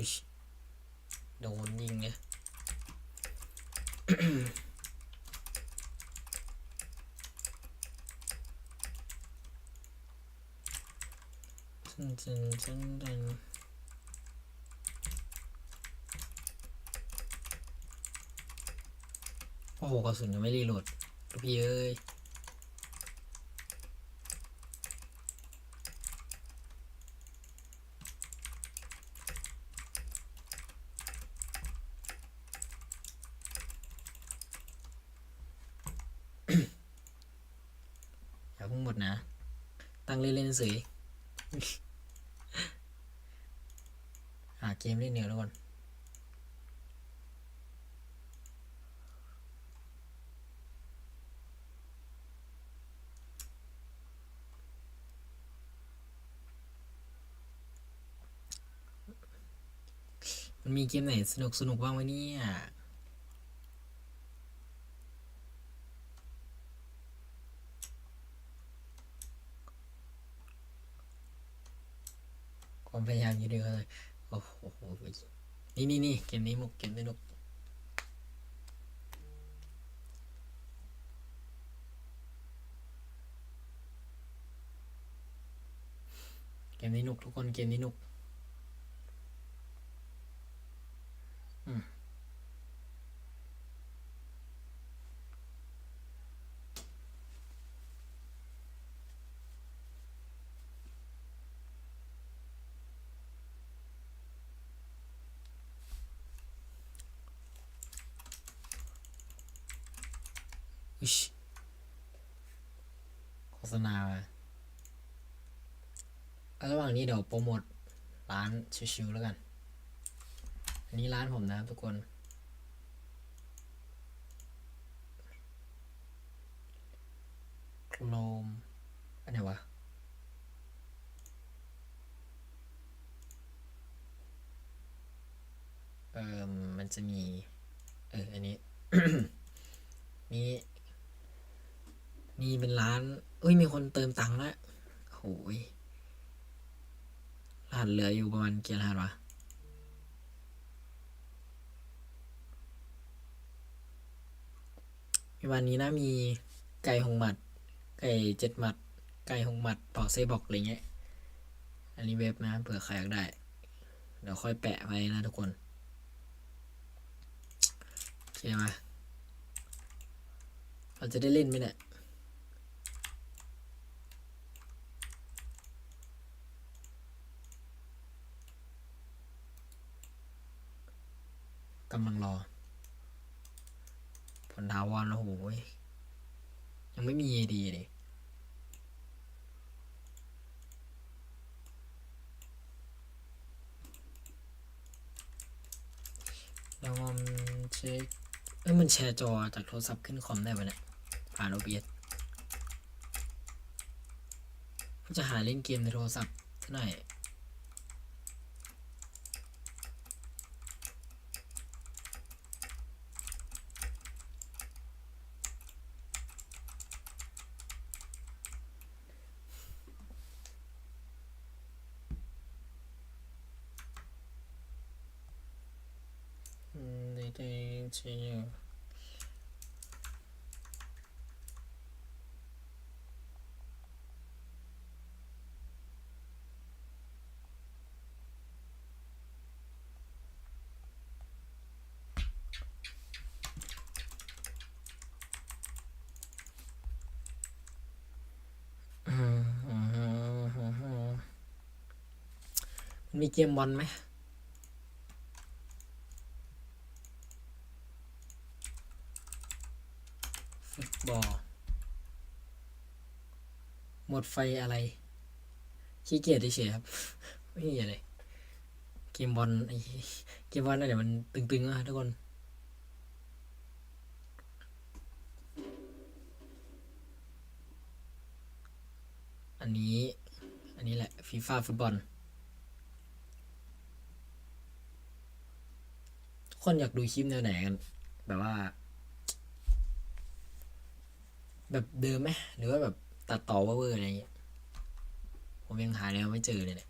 อุ๊ยโดนยิงเนี่ยจันจันจันจันโอ้โหกระสุนยังไม่รีโหลดพี่เอ้ย อย่าเพิ่งหม ดนะ ตั้งเล่นเล่นเฉยหาเกมเล่นเหนียวแล้วก่อนมันมีเกมไหนสนุกสนุกบ้างไหมเนี่ย ความพยายามอยู่ดีเลยโอ้โหนี่นี่นี่เกมนี้มุกเกมนี้นุกเกมนี้นุกทุกคนเกมนี้นุกอืม ษณาระหว่างนี้เดี๋ยวโปรโมทร้านชิวๆแล้วกัน อันนี้ร้านผมนะครับทุกคนโครมอันไหนวะ เออมันจะมี เออ อันนี้มี มีเป็นร้าน เอ้ย มีคนเติมตังค์แล้วโหยรหัสเหลืออยู่ประมาณกี่รหัสวะวันนี้นะมีไก่หงหมัด ไก่เจ็ดหมัด ไก่หงหมัดปอกเซบอกอะไรเงี้ย อันนี้เว็บนะเผื่อใครอยากได้ เดี๋ยวค่อยแปะไว้นะทุกคนโอเคมาเราจะได้เล่นไหมเนี่ย กำลังรอ ผลทาวรโอ้โหยยังไม่มีดีเลยแล้วมันเช็คเอ้ยมันแชร์จอจากโทรศัพท์ขึ้นคอมได้ปะเนี่ยผ่าน OBS ก็จะหาเล่นเกมในโทรศัพท์ซะหน่อยอื มได้ได้ใช่อยู่อืมอืมอืมอืมอืมมันมีเกมบอลไหม ฟุต บอหมดไฟอะไร ขี้เกียจเฉยครับ ไม่มีอะไรเกมบอลไอ้เกมบอลน่ะเดี๋ยวมันตึงๆอะทุกคน อันนี้ อันนี้แหละฟีฟ่าฟุตบอลทุกคนอยากดูคลิปแนวไหนกัน แบบว่า แบบเดิมไหมหรือว่าแบบตัดต่อเวอร์อะไรอย่างเงี้ยผมยังหาแล้วไม่เจอเลยเนี่ย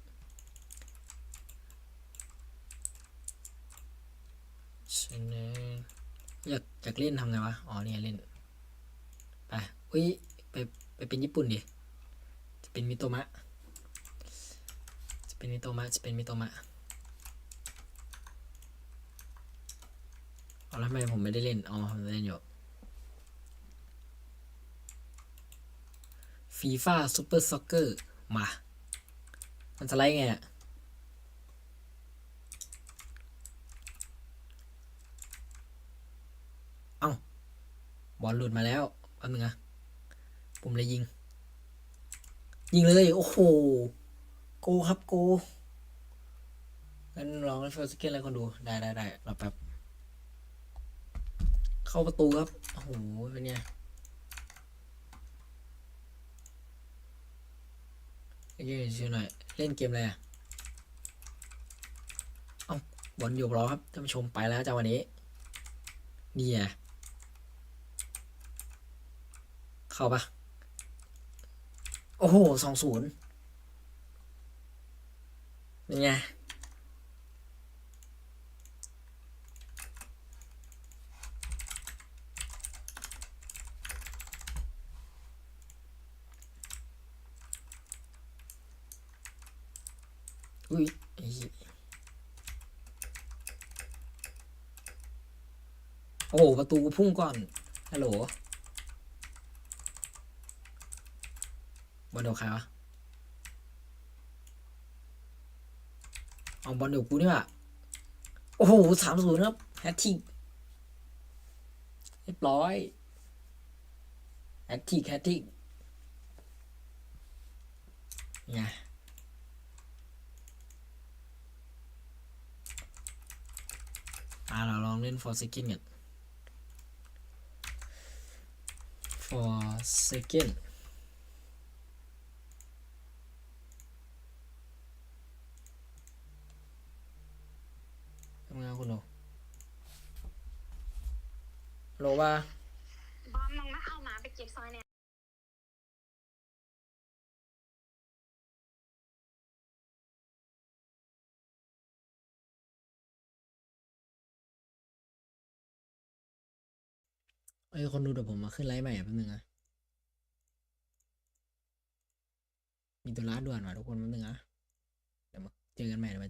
ฉันอยากอยากเล่นทำไงวะ อ๋อเนี่ยเล่น ไปอุ้ยไปไปเป็นญี่ปุ่นดิ จะเป็นมิโตมะ จะเป็นมิโตมะ จะเป็นมิโตมะเอาแล้วทำไมผมไม่ได้เล่น อ๋อผมเล่นอยู่ ฟีฟ่าซูเปอร์ซ็อกเกอร์มา มันสไลด์ไงอะเอ้า บอลหลุดมาแล้วแป๊บนึงนะผมเลยยิง ยิงเลย โอ้โห โกครับโกงั้นลองเล่นเฟอร์สเกนแล้วคนดู ได้ได้ได้รอแป๊บ เข้าประตูครับ โอ้โห เป็นไง เล่นชื่อหน่อย เล่นเกมอะไรอะเอ้าบอลอยู่รอครับท่านผู้ชมไปแล้วจ้าวันนี้ นี่ไงเข้าปะโอ้โหสองศูนย์นี่ไง อุ้ยโอ้โหประตูกูพุ่งก่อน ฮัลโหลบอลเดียวใครวะเอาบอลเดียวกูนี่ว่ะโอ้โหสามศูนย์ครับแฮตทิกเรียบร้อยแฮตทิกแฮตทิกไง อ่าเราลองเล่น for second กัน for second ทำงานคุณโหนโหลว่า ไอ้คนดูเดี๋ยวผมมาขึ้นไลฟ์ใหม่อะแป๊บนึงนะมีตัวร้าด่วนว่ะทุกคนแป๊บนึงนะเดี๋ยวมาเจอกันใหม่เดี๋ยวมา